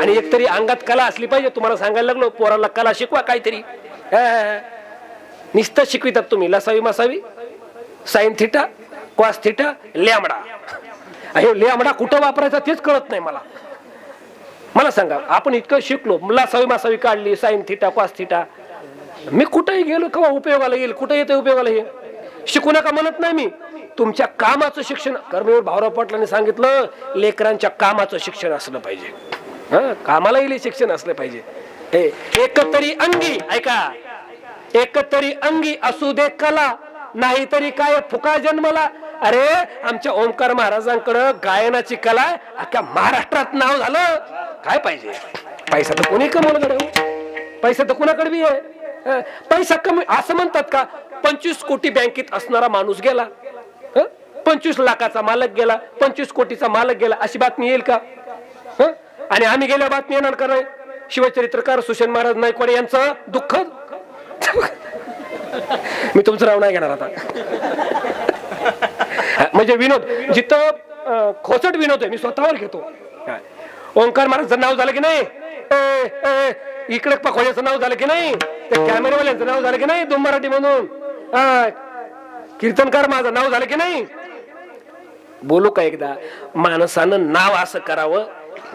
आणि एकतरी अंगात कला असली पाहिजे. तुम्हाला सांगायला लागलो पोराला कला शिकवा काहीतरी. हा. नुसतं शिकवितात तुम्ही. लसावी मसावी? Sine theta cos theta lambda. हे लॅमडा कुठं वापरायचा तेच कळत नाही मला. मला सांगा आपण इतकं शिकलो लसावी मासावी काढली साईन थिटा क्वास थिटा. मी कुठेही गेलो केव्हा उपयोगाला येईल कुठे येते उपयोगाला येईल शिकू नका म्हणत नाही मी. तुमच्या कामाचं शिक्षण कर्मवीर भाऊराव पाटलांनी सांगितलं लेकरांच्या कामाचं शिक्षण असलं पाहिजे. हं कामाला येईल शिक्षण असलं पाहिजे. हे एकतरी अंगी ऐका. एकतरी अंगी असू दे कला नाहीतरी काय फुका जन्मला. अरे आमच्या ओंकार महाराजांकडं गायनाची कला अख्या अख्ख्या महाराष्ट्रात नाव झालं. काय पाहिजे? पैसा तर कोणी कमवलं हो? पैसा तर कोणाकडे बी आहे? पैसा कमी असं म्हणतात का पंचवीस कोटी बँकेत असणारा माणूस गेला. हं? पंचवीस लाखाचा मालक गेला पंचवीस कोटीचा मालक गेला अशी बातमी येईल का? हं? आणि आम्ही गेल्या बातमी येणार का नाही? शिवचरित्रकार सुशन महाराज नायकवाडे यांचं दुःख? मी तुमचं नाव नाही घेणार आता. म्हणजे विनोद जिथं खोचट विनोद आहे मी स्वतःवर घेतो. ओंकार महाराजचं नाव झालं की नाही? ए, इकडे पखोड्याचं नाव झालं की नाही? त्या कॅमेरावाल्यांचं नाव झालं की नाही दोन मराठी म्हणून? कीर्तनकार माझं नाव झालं की नाही? बोलू का एकदा? माणसानं नाव असं करावं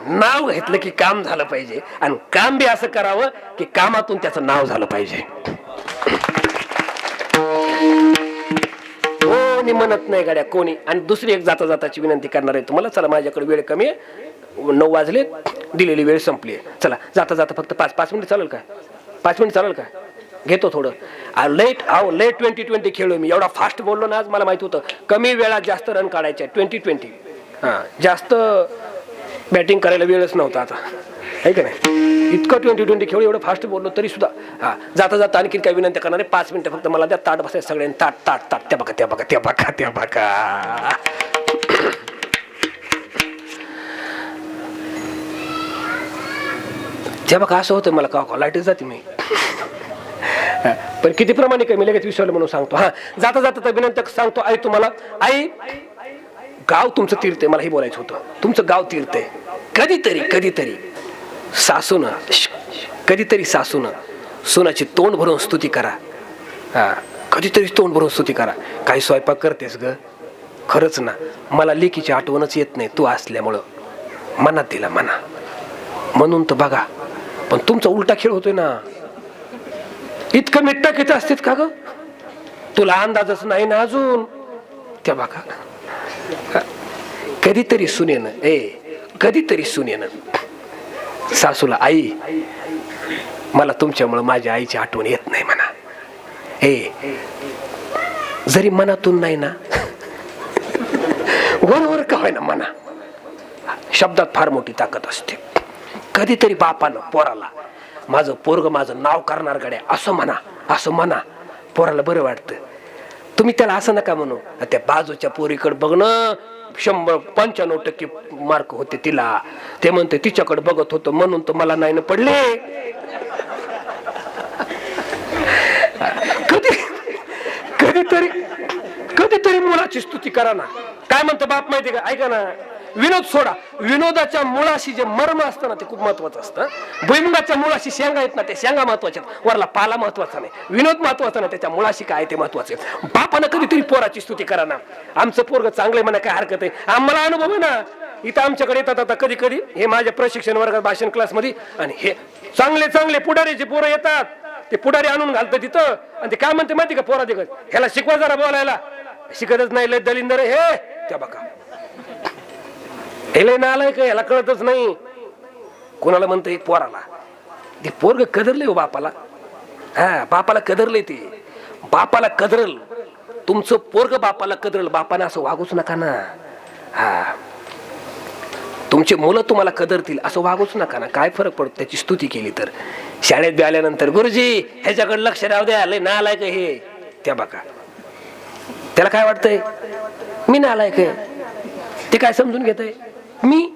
नाव घेतलं की काम झालं पाहिजे. आणि काम बी असं करावं की कामातून त्याचं नाव झालं पाहिजे. कोणी म्हणत नाही गाड्या कोणी. आणि दुसरी एक जाता जाताची विनंती करणार आहे तुम्हाला. चला माझ्याकडे वेळ कमी आहे. नऊ वाजले दिलेली वेळ संपली आहे. चला जाता जाता फक्त पाच पाच मिनिट चालेल का? पाच मिनिट चालेल का? घेतो थोडं. लेट आहो लेट ट्वेंटी ट्वेंटी खेळलो मी. एवढा फास्ट बोललो ना आज मला माहीत होतं. कमी वेळात जास्त रन काढायचे ट्वेंटी ट्वेंटी हां जास्त बॅटिंग करायला वेळच नव्हता आता. आहे का नाही? इतकं ट्वेंटी ट्वेंटी खेळ एवढं फास्ट बोललो तरी सुद्धा हा जाता जाता आणखी काय विनंती करणार आहे पाच मिनटं फक्त मला द्या ताट बसायचं सगळ्यांनी ताट ताट ताट त्या बघा त्या बघा त्या बघा त्या बघा. त्या बघा असं होतं मला का लाईटच जाते मी. पण किती प्रमाणे कमी मी लगेच विसरलं म्हणून सांगतो हा. जाता जाता तर विनंती सांगतो आई तुम्हाला आई गाव तुमचं तीर्थ आहे मला हे बोलायचं होतं. तुमचं गाव तीर्थ आहे कधीतरी कधीतरी. सासून कधीतरी सासून सोनाची तोंड भरून स्तुती करा. हा कधीतरी तोंड भरून स्तुती करा. काही स्वयंपाक करतेस ग? खरंच ना मला लेकीची आठवणच येत नाही तू असल्यामुळं. मनात दिला मना. म्हणून तर बघा पण तुमचा उलटा खेळ होतोय ना. इतकं मिट्टा किती असतेत का ग? तुला अंदाजच नाही ना अजून. त्या बघा. कधीतरी सुनेन ए कधीतरी सुनेन सासूला आई मला तुमच्यामुळं माझ्या आईची आठवण येत नाही म्हणा. ए जरी मनातून नाही ना वरवर का होईना म्हणा शब्दात फार मोठी ताकद असते. कधीतरी बापानं पोराला माझं पोरग माझं नाव करणार गड्या असं म्हणा असं म्हणा. पोराला बरं वाटतं. तुम्ही त्याला असं नका म्हणू. त्या बाजूच्या पोरीकडे बघणं शंभर पंच्याण्णव टक्के मार्क होते तिला. ते म्हणते तिच्याकडे बघत होतं म्हणून तर मला नाही ना पडले. कधी कधीतरी कधीतरी मुलाची स्तुती करा ना. काय म्हणतो बाप माहिती का? ऐका ना. विनोद सोडा. विनोदाच्या मुळाशी जे मर्म असतं ना ते खूप महत्वाचं असतं. भुईमुगाच्या मुळाशी शेंगा आहेत ना ते शेंगा महत्त्वाच्या आहेत. वरला पाला महत्त्वाचा नाही. विनोद महत्त्वाचा नाही त्याच्या मुळाशी काय आहे ते महत्त्वाचे बापानं कधीतरी पोराची स्तुती करा ना. आमचं पोरग चांगलं म्हणा काय हरकत आहे. आम्हाला अनुभव आहे ना. इथं आमच्याकडे येतात आता कधी कधी हे माझ्या प्रशिक्षण वर्गात भाषण क्लासमध्ये. आणि हे चांगले चांगले पुढारीचे पोरं येतात. ते पुढारी आणून घालतं तिथं आणि ते काय म्हणते माहिती का पोरा दिवस ह्याला शिकवा जरा बोलायला. शिकतच नाही लय दलिंदर हे त्या बघा. हे लय नालाय का याला कळतच नाही. कोणाला म्हणतं एक पोराला? ते पोरग कदरले हो बापाला. हा बापाला कदरले ते. बापाला कदरल. तुमचं पोरग बापाला कदरल. बापाने असं वागूच नका ना. हा. तुमची मुलं तुम्हाला कदरतील असं वागूच नका ना. काय फरक पडतो? त्याची स्तुती केली तर. शाळेत बी आल्यानंतर गुरुजी ह्याच्याकडे लक्ष राहू द्या लय नालाय का हे. त्या बघा. त्याला काय वाटतंय? मी नालायक आहे. ते काय समजून घेत आहे मी?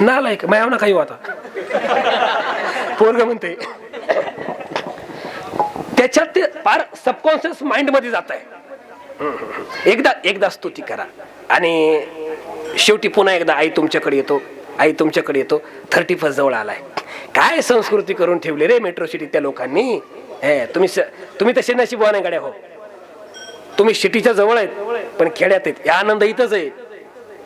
नालायक मायाव ना काही हो आता. पोरग म्हणते त्याच्यात ते फार सबकॉन्शियस माइंडमध्ये जात आहे एकदा एकदा स्तुती करा. आणि शेवटी पुन्हा एकदा आई तुमच्याकडे येतो. आई तुमच्याकडे येतो. थर्टी फर्स्ट जवळ आलाय. काय संस्कृती करून ठेवली रे मेट्रो सिटी त्या लोकांनी? हे तुम्ही तुम्ही तसे नशीबवान गाड्या हो. तुम्ही सिटीच्या जवळ आहेत पण खेड्यात आहेत. या आनंद इथंच आहे.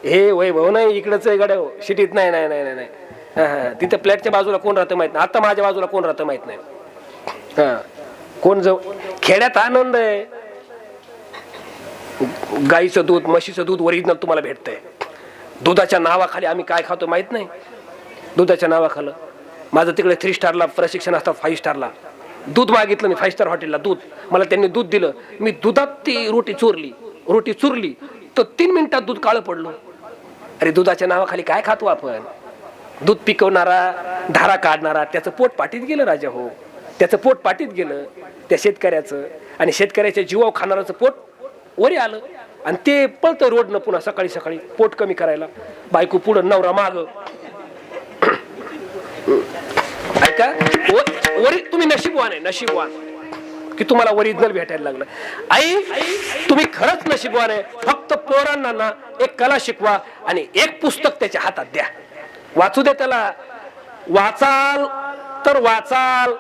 हे वैभव नाही इकडंच आहे गाड्या शिटीत नाही नाही नाही नाही. नाही हा, हा. तिथं फ्लॅटच्या बाजूला कोण राहतं माहीत नाही. आता माझ्या बाजूला कोण राहतं माहीत नाही. हा. कोण जाऊ खेड्यात आनंद आहे. गाईचं दूध म्हशीचं दूध ओरिजिनल तुम्हाला भेटतंय. दुधाच्या नावाखाली आम्ही काय खातो माहीत नाही. दुधाच्या नावाखालं. माझं तिकडे थ्री स्टारला प्रशिक्षण असतं फाईव्ह स्टारला दूध मागितलं मी फाईव्ह स्टार हॉटेलला दूध. मला त्यांनी दूध दिलं. मी दुधात ती रोटी चोरली. रोटी चुरली. तर तीन मिनिटात दूध काळं पडलं. अरे दुधाच्या नावाखाली काय खातो आपण? दूध पिकवणारा धारा काढणारा त्याचं पोट पाठीत गेलं राजा हो. त्याचं पोट पाठीत गेलं त्या शेतकऱ्याचं. आणि शेतकऱ्याच्या जीवाव खाणाऱ्याचं पोट वरी आलं. आणि ते पळतं रोडनं पुन्हा सकाळी सकाळी पोट कमी करायला. बायको पुढं नवरा माग. ऐका वरी तुम्ही नशीबवान आहे नशीबवान. की तुम्हाला ओरिजिनल भेटायला लागलं. आई तुम्ही खरंच नशीबवान आहे. फक्त पोरांना ना एक कला शिकवा. आणि एक पुस्तक त्याच्या हातात द्या. वाचू दे त्याला. वाचाल तर वाचाल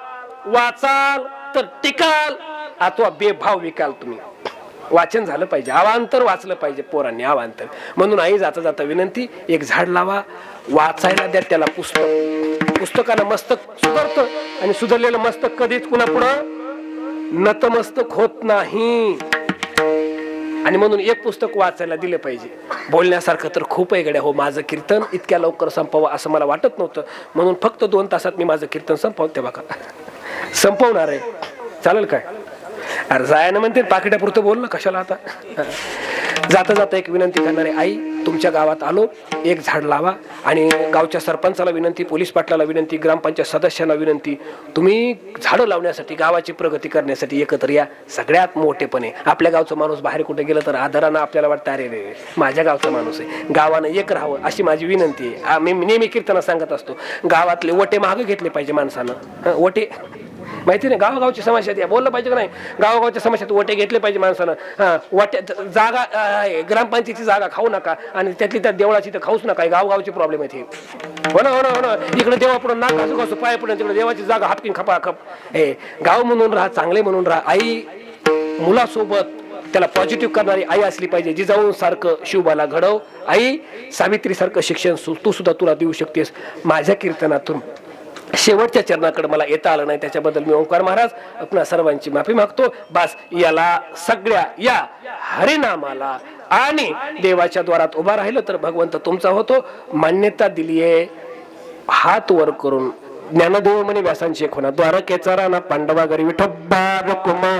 वाचाल तर टिकाल. अथवा बेभाव विकाल तुम्ही. वाचन झालं पाहिजे. अवांतर वाचलं पाहिजे पोरांनी अवांतर. म्हणून आई जाता जाता विनंती एक झाड लावा वाचायला द्या त्याला पुस्तक. पुस्तकाला मस्तक सुधारतं आणि सुधारलेलं मस्तक कधीच कुणा पुढं नतमस्तक होत नाही. आणि म्हणून एक पुस्तक वाचायला दिलं पाहिजे. बोलण्यासारखं तर खूप आहे गड्या. हो माझं कीर्तन इतक्या लवकर संपवावं असं मला वाटत नव्हतं. म्हणून फक्त दोन तासात मी माझं कीर्तन संपवते बघा. संपवणार आहे. चालेल काय? अरे जायनं म्हणते पाकिटापुरतं बोल ना कशाला आता? जाता जाता एक विनंती करणारे आई तुमच्या गावात आलो एक झाड लावा आणि गावच्या सरपंचाला विनंती पोलीस पाटलाला विनंती ग्रामपंचायत सदस्यांना विनंती तुम्ही झाडं लावण्यासाठी गावाची प्रगती करण्यासाठी एकत्र या सगळ्यात मोठेपणे. आपल्या गावचं माणूस बाहेर कुठे गेलं तर आदरानं आपल्याला वाटतं अरे रे माझ्या गावचा माणूस आहे. गावानं एक राहावं अशी माझी विनंती आहे. मी नेहमी कीर्तना सांगत असतो गावातले ओटे मागं घेतले पाहिजे माणसानं. वटे माहिती नाही गावागावची समस्या आहे. बोललं पाहिजे का नाही? गावागावच्या समस्यात ओटे घेतले पाहिजे माणसानं. हां वाट्यात जागा ग्रामपंचायतीची जागा खाऊ नका. आणि त्यातली त्या देवळाची तर खाऊच नका. गावगावची प्रॉब्लेम आहे ती. हो ना हो ना हो ना. इकडे देवापुढं नाक घासू घासू पाय पुढे तिकडे देवाची जागा हापकिन खपा खप. हे गाव म्हणून राहा चांगले म्हणून राहा. आई मुलासोबत त्याला पॉझिटिव्ह करणारी आई असली पाहिजे. जिजाऊन सारखं शिवबाला घडव. आई सावित्री सारखं शिक्षण सु- तू सुद्धा तुला देऊ शकतेस. माझ्या कीर्तनातून. शेवटच्या चरणाकडे मला येता आलं नाही. त्याच्याबद्दल मी ओंकार महाराज आपणा सर्वांची माफी मागतो. बस याला सगळ्या या हरिनामाला आणि देवाच्या द्वारात उभा राहिलं तर भगवंत तुमचा होतो. मान्यता दिली आहे हात वर करून ज्ञानदेव म्हणे व्यासांची एक होणार. द्वारकेचा राणा पांडवा गरी विठोबा रुकुमा